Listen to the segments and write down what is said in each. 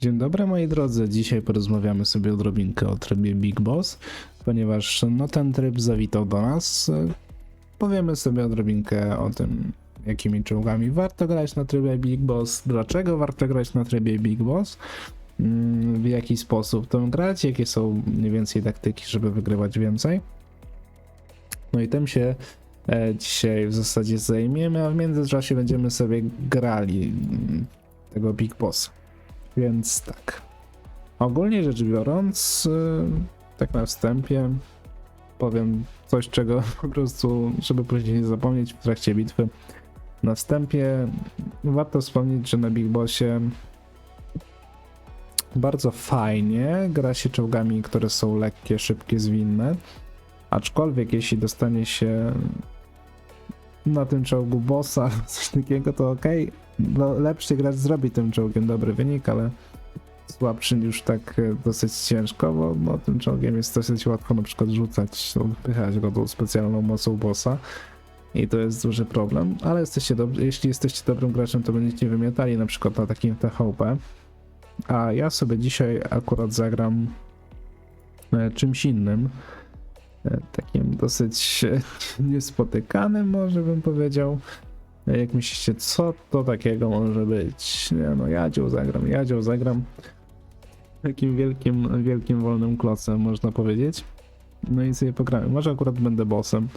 Dzień dobry moi drodzy, dzisiaj porozmawiamy sobie odrobinkę o trybie Big Boss, ponieważ no ten tryb zawitał do nas. Powiemy sobie odrobinkę o tym, jakimi czołgami warto grać na trybie Big Boss, dlaczego warto grać na trybie Big Boss, mm, w jaki sposób to grać, jakie są mniej więcej taktyki, żeby wygrywać więcej. No i tym się e, dzisiaj w zasadzie zajmiemy, a w międzyczasie będziemy sobie grali mm, tego Big Bossa. Więc tak. Ogólnie rzecz biorąc, y, tak na wstępie powiem coś, czego po prostu, żeby później nie zapomnieć w trakcie bitwy. Na wstępie warto wspomnieć, że na Big Bossie bardzo fajnie gra się czołgami, które są lekkie, szybkie, zwinne. Aczkolwiek jeśli dostanie się na tym czołgu bossa coś takiego, to ok. No, lepszy gracz zrobi tym czołgiem dobry wynik, ale słabszy już tak e, dosyć ciężko, bo no, tym czołgiem jest dosyć łatwo na przykład rzucać, odpychać go tą specjalną mocą bossa. I to jest duży problem, ale jesteście dobrzy, jeśli jesteście dobrym graczem, to będziecie wymiatali na przykład na takim THP. A ja sobie dzisiaj akurat zagram e, czymś innym. E, Takim dosyć e, niespotykanym, może bym powiedział. E, Jak myślicie, co to takiego może być? Nie no, Jadzioł zagram, Jadzioł zagram. Takim wielkim, wielkim wolnym klocem, można powiedzieć. No i sobie pogramy. Może akurat będę bossem.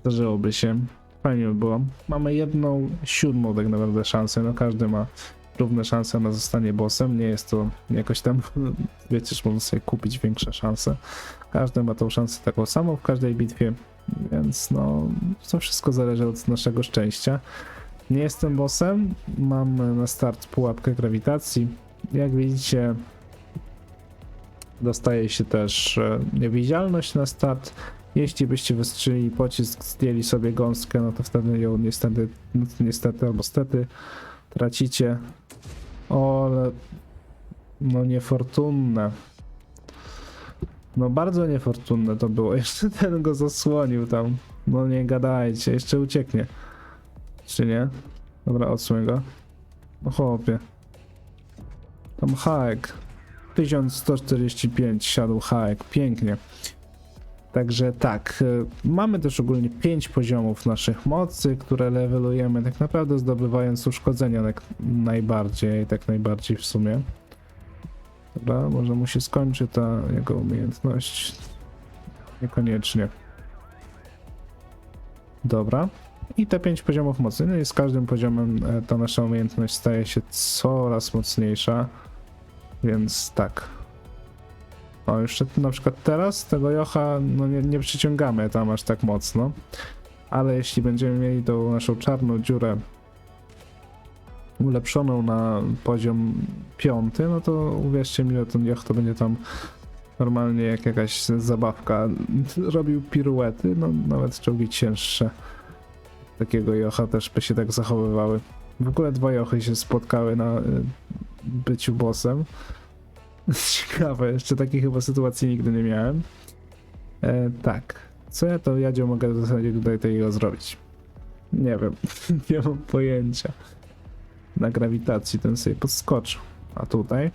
Zdarzyłoby się. Fajnie by było. Mamy jedną siódmą tak naprawdę szansę. No każdy ma równe szanse na zostanie bossem. Nie jest to jakoś tam, wiecie, że można sobie kupić większe szanse. Każdy ma tą szansę taką samą w każdej bitwie, więc no, to wszystko zależy od naszego szczęścia. Nie jestem bossem, mam na start pułapkę grawitacji. Jak widzicie, dostaje się też e, niewidzialność na start. Jeśli byście wystrzelili pocisk, zdjęli sobie gąskę, no to wtedy ją niestety, no niestety albo stety tracicie. O, ale no niefortunne. No bardzo niefortunne to było. Jeszcze ten go zasłonił tam. No nie gadajcie, jeszcze ucieknie. Czy nie? Dobra, odsuń go. No chłopie. Tam haek. 1145 siadł haek. Pięknie. Także tak, y, mamy też ogólnie 5 poziomów naszych mocy, które levelujemy tak naprawdę zdobywając uszkodzenia tak najbardziej, tak najbardziej w sumie. Dobra, może mu się skończy ta jego umiejętność. Niekoniecznie. Dobra. I te 5 poziomów mocy. No i z każdym poziomem e, ta nasza umiejętność staje się coraz mocniejsza. Więc tak. O, jeszcze na przykład teraz tego Jocha no nie, nie przyciągamy tam aż tak mocno. Ale jeśli będziemy mieli tą naszą czarną dziurę ulepszoną na poziom piąty, no to uwierzcie mi, że ten Joch to będzie tam normalnie jak jakaś zabawka. Robił piruety, no nawet czołgi cięższe. Takiego Jocha też by się tak zachowywały. W ogóle dwa Jochy się spotkały na y, byciu bossem. Ciekawe, jeszcze takiej chyba sytuacji nigdy nie miałem. E, tak. Co ja to Jadzio mogę w zasadzie tutaj tego zrobić? Nie wiem. nie mam pojęcia. Na grawitacji ten sobie podskoczył. A tutaj?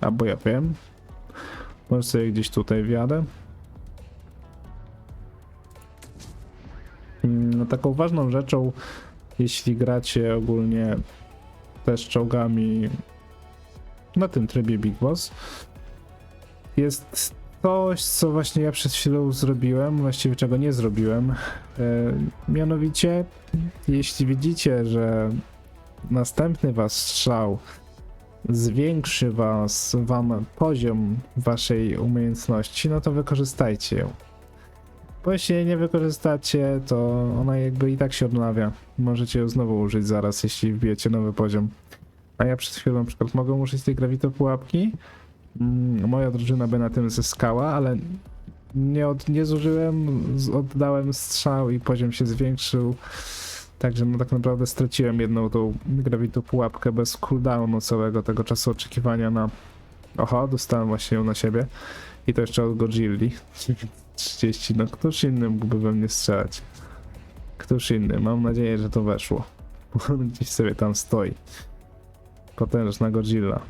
Albo ja wiem. Może sobie gdzieś tutaj wjadę. Mm, No, taką ważną rzeczą, jeśli gracie ogólnie też czołgami na tym trybie Big Boss, jest coś, co właśnie ja przed chwilą zrobiłem, właściwie czego nie zrobiłem. E, mianowicie, jeśli widzicie, że następny was strzał zwiększy was, wam poziom waszej umiejętności, no to wykorzystajcie ją. Bo jeśli jej nie wykorzystacie, to ona jakby i tak się odnawia. Możecie ją znowu użyć zaraz, jeśli wbijecie nowy poziom. A ja przed chwilą na przykład mogę użyć tej grawito pułapki. Mm, Moja drużyna by na tym zyskała, ale nie, od, nie zużyłem, oddałem strzał i poziom się zwiększył. Także no tak naprawdę straciłem jedną tą grawito pułapkę bez cooldownu całego tego czasu oczekiwania na... Oho, dostałem właśnie ją na siebie. I to jeszcze od Godzilli. 30, no któż inny mógłby we mnie strzelać? Któż inny? Mam nadzieję, że to weszło. Gdzieś sobie tam stoi. Potężna Godzilla.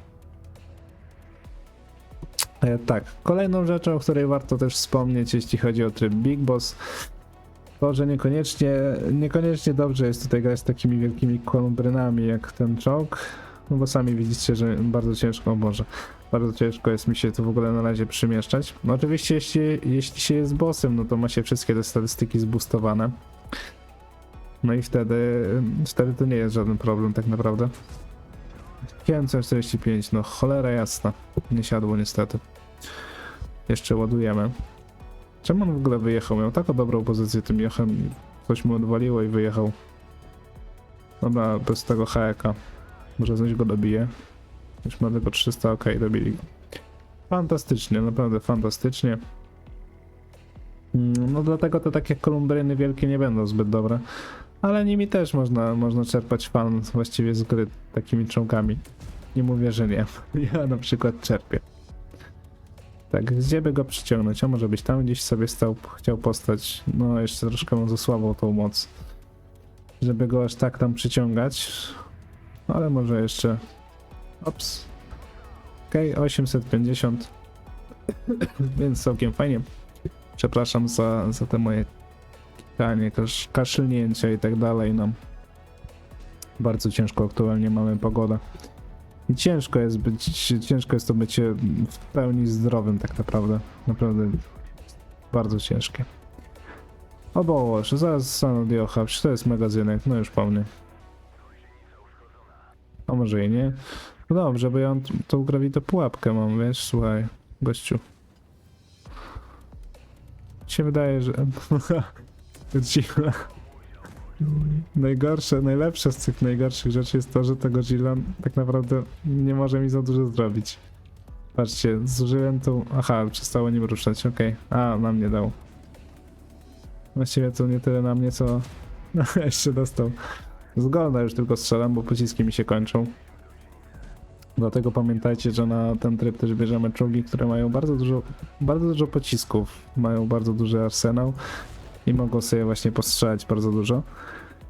E, tak, kolejną rzeczą, o której warto też wspomnieć, jeśli chodzi o tryb Big Boss, to, że niekoniecznie, niekoniecznie dobrze jest tutaj grać z takimi wielkimi kolumbrynami jak ten czołg, no bo sami widzicie, że bardzo ciężko, o Boże, bardzo ciężko jest mi się tu w ogóle na razie przemieszczać. No oczywiście jeśli, jeśli się jest bossem, no to ma się wszystkie te statystyki zboostowane. No i wtedy, wtedy to nie jest żaden problem tak naprawdę. 545, no cholera jasna. Nie siadło niestety. Jeszcze ładujemy. Czemu on w ogóle wyjechał? Miał taką dobrą pozycję tym jechem coś mu odwaliło i wyjechał. Dobra, bez tego hajeka. Może coś go dobije. Już ma tylko 300, ok, dobili. Fantastycznie, naprawdę fantastycznie. Mm, No dlatego te takie kolumbryny wielkie nie będą zbyt dobre. Ale nimi też można, można czerpać fan właściwie z gry takimi czołgami. Nie mówię, że nie. Ja na przykład czerpię. Tak, gdzie by go przyciągnąć? A może być tam gdzieś sobie stał, chciał postać. No, jeszcze troszkę mam za słabą tą moc. Żeby go aż tak tam przyciągać. Ale może jeszcze. Ops. Okej, 850. Więc całkiem fajnie. Przepraszam za, za te moje kanie, kasz, kaszlnięcia i tak dalej. No. Bardzo ciężko aktualnie mamy pogodę. I ciężko jest być, ciężko jest to bycie w pełni zdrowym tak naprawdę. Naprawdę bardzo ciężkie. O Boże, zaraz San Diocha, to jest magazynek, no już po. A może i nie? No dobrze, bo ja tą grawito pułapkę mam, wiesz, słuchaj, gościu. Się wydaje, że... Godzilla. Najgorsze, najlepsze z tych najgorszych rzeczy jest to, że tego Godzilla tak naprawdę nie może mi za dużo zrobić. Patrzcie, zużyłem tą... Aha, przestało nim ruszać, okej. A, na mnie dał. Właściwie to nie tyle na mnie, co... No, jeszcze dostał. Z golda już tylko strzelam, bo pociski mi się kończą. Dlatego pamiętajcie, że na ten tryb też bierzemy czołgi, które mają bardzo dużo, bardzo dużo pocisków, mają bardzo duży arsenał i mogą sobie właśnie postrzelać bardzo dużo.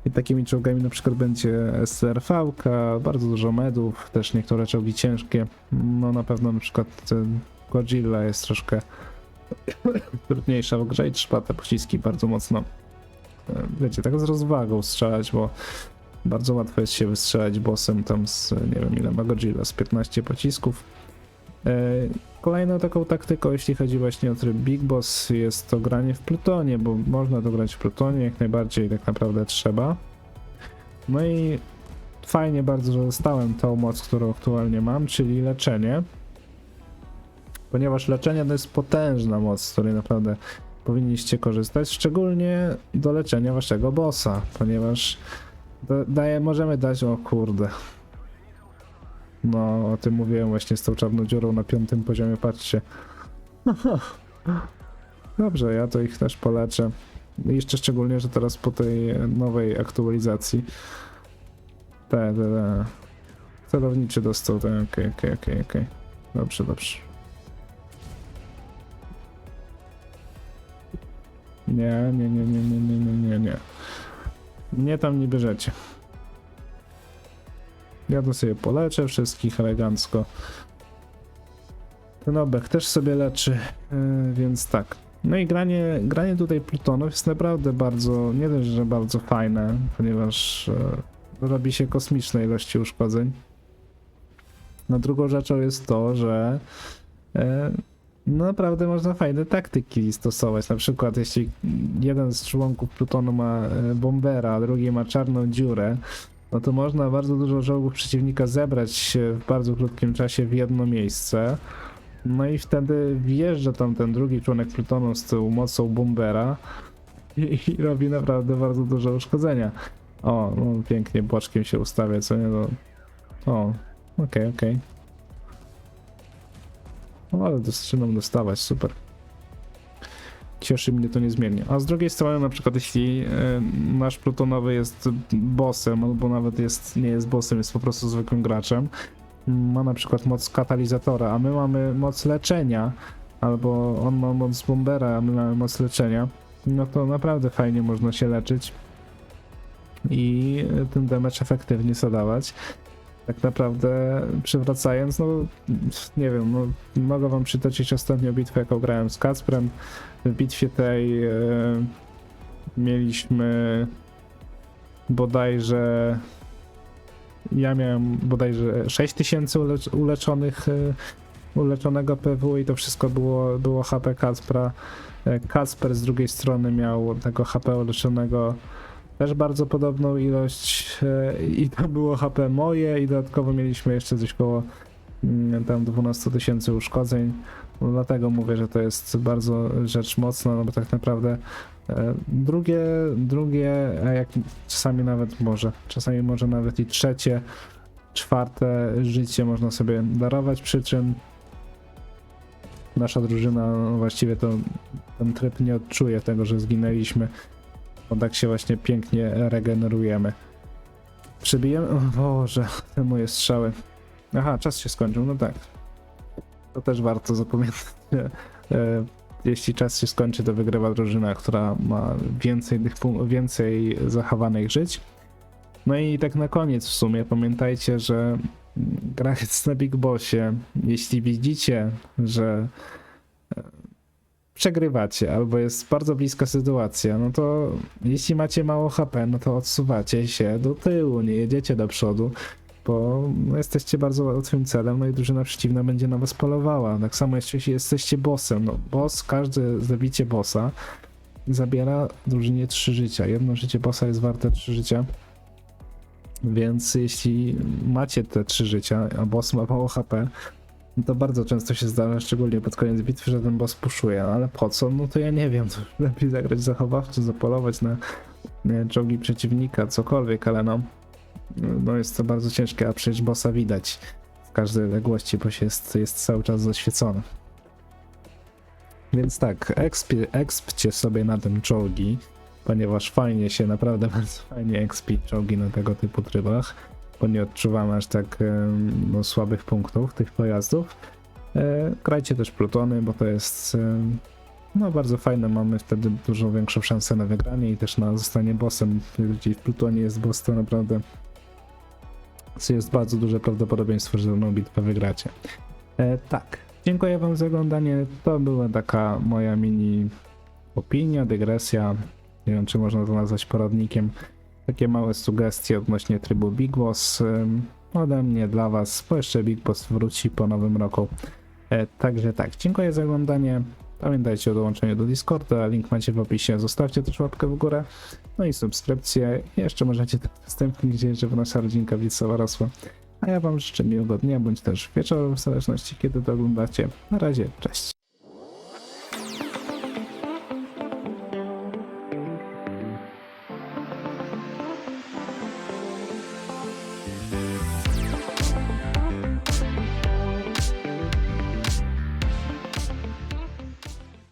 I takimi czołgami na przykład będzie SRV, bardzo dużo medów, też niektóre czołgi ciężkie. No na pewno na przykład Godzilla jest troszkę trudniejsza w grze i trzeba te pociski bardzo mocno, e, wiecie, tak z rozwagą strzelać, bo bardzo łatwo jest się wystrzelać bossem tam z, nie wiem ile ma Godzilla, z 15 pocisków. E, Kolejną taką taktyką, jeśli chodzi właśnie o tryb Big Boss, jest to granie w Plutonie, bo można to grać w Plutonie, jak najbardziej tak naprawdę trzeba. No i fajnie bardzo, że dostałem tą moc, którą aktualnie mam, czyli leczenie. Ponieważ leczenie to jest potężna moc, z której naprawdę powinniście korzystać, szczególnie do leczenia waszego bossa, ponieważ da- daje, możemy dać, o kurde, no, o tym mówiłem właśnie z tą czarną dziurą na piątym poziomie, patrzcie. Dobrze, ja to ich też poleczę. Jeszcze szczególnie, że teraz po tej nowej aktualizacji te, te, te. Celowniczy dostał, tak, okej, okej, okej. Dobrze, dobrze. Nie, nie, nie, nie, nie, nie, nie, nie. Nie tam nie bierzecie. Ja to sobie poleczę wszystkich elegancko. Ten obek też sobie leczy, yy, więc tak. No i granie, granie tutaj Plutonów jest naprawdę bardzo, nie dość, że bardzo fajne, ponieważ yy, robi się kosmiczne ilości uszkodzeń. No drugą rzeczą jest to, że yy, no naprawdę można fajne taktyki stosować. Na przykład jeśli jeden z członków Plutonu ma bombera, a drugi ma czarną dziurę, no to można bardzo dużo czołgów przeciwnika zebrać w bardzo krótkim czasie w jedno miejsce. No i wtedy wjeżdża tam ten drugi członek Plutonu z tą mocą bombera i, i robi naprawdę bardzo dużo uszkodzenia. O, no pięknie boczkiem się ustawia, co nie? No. O, okej, okej. No ale zaczynam dostawać, super. Cieszy mnie to niezmiernie. A z drugiej strony, na przykład, jeśli e, nasz plutonowy jest bossem, albo nawet jest, nie jest bossem, jest po prostu zwykłym graczem, ma na przykład moc katalizatora, a my mamy moc leczenia, albo on ma moc bombera, a my mamy moc leczenia, no to naprawdę fajnie można się leczyć i ten damage efektywnie zadawać. Tak naprawdę przywracając, no nie wiem, no, mogę wam przytoczyć ostatnią bitwę, jaką grałem z Kacprem. W bitwie tej e, mieliśmy bodajże ja miałem bodajże 6000 ulecz, uleczonych e, uleczonego PW i to wszystko było, było HP Kacpra. E, Kacper z drugiej strony miał tego HP uleczonego też bardzo podobną ilość e, i to było HP moje i dodatkowo mieliśmy jeszcze coś koło mm, tam 12 tysięcy uszkodzeń. No, dlatego mówię, że to jest bardzo rzecz mocna, no bo tak naprawdę e, drugie, drugie, a jak czasami nawet może, czasami może nawet i trzecie, czwarte życie można sobie darować, przy czym nasza drużyna no właściwie to ten tryb nie odczuje tego, że zginęliśmy, bo tak się właśnie pięknie regenerujemy. Przybijemy? O Boże, te moje strzały. Aha, czas się skończył, no tak. To też warto zapamiętać. e, Jeśli czas się skończy, to wygrywa drużyna, która ma więcej, więcej zachowanych żyć. No i tak na koniec w sumie pamiętajcie, że mm, grając na Big Bossie, jeśli widzicie, że przegrywacie albo jest bardzo bliska sytuacja, no to jeśli macie mało HP, no to odsuwacie się do tyłu, nie jedziecie do przodu, bo jesteście bardzo łatwym celem, no i drużyna przeciwna będzie na was polowała. Tak samo jeśli jesteście bossem, no boss, każde zabicie bossa zabiera drużynie 3 życia. Jedno życie bossa jest warte 3 życia. Więc jeśli macie te 3 życia, a boss ma mało HP, to bardzo często się zdarza, szczególnie pod koniec bitwy, że ten boss puszuje. No ale po co? No to ja nie wiem. To lepiej zagrać zachowawczy, zapolować na czołgi przeciwnika, cokolwiek, ale no, no jest to bardzo ciężkie, a przecież bossa widać w każdej odległości, bo się jest, jest cały czas zaświecony. Więc tak, expie, expcie sobie na tym czołgi, ponieważ fajnie się, naprawdę bardzo fajnie expi czołgi na tego typu trybach, bo nie odczuwamy aż tak no, słabych punktów tych pojazdów. E, grajcie też plutony, bo to jest no bardzo fajne, mamy wtedy dużo większą szansę na wygranie i też na zostanie bossem. Jeżeli w plutonie jest boss, to naprawdę jest bardzo duże prawdopodobieństwo, że tą bitwę wygracie. E, tak, dziękuję wam za oglądanie. To była taka moja mini opinia, dygresja. Nie wiem, czy można to nazwać poradnikiem. Takie małe sugestie odnośnie trybu Big Boss ode mnie dla was, bo jeszcze Big Boss wróci po nowym roku. E, także tak, dziękuję za oglądanie. Pamiętajcie o dołączeniu do Discorda, link macie w opisie. Zostawcie też łapkę w górę, no i subskrypcję. Jeszcze możecie tak udostępnić, żeby nasza rodzinka widzowa rosła. A ja wam życzę miłego dnia, bądź też wieczoru, w zależności kiedy to oglądacie. Na razie, cześć.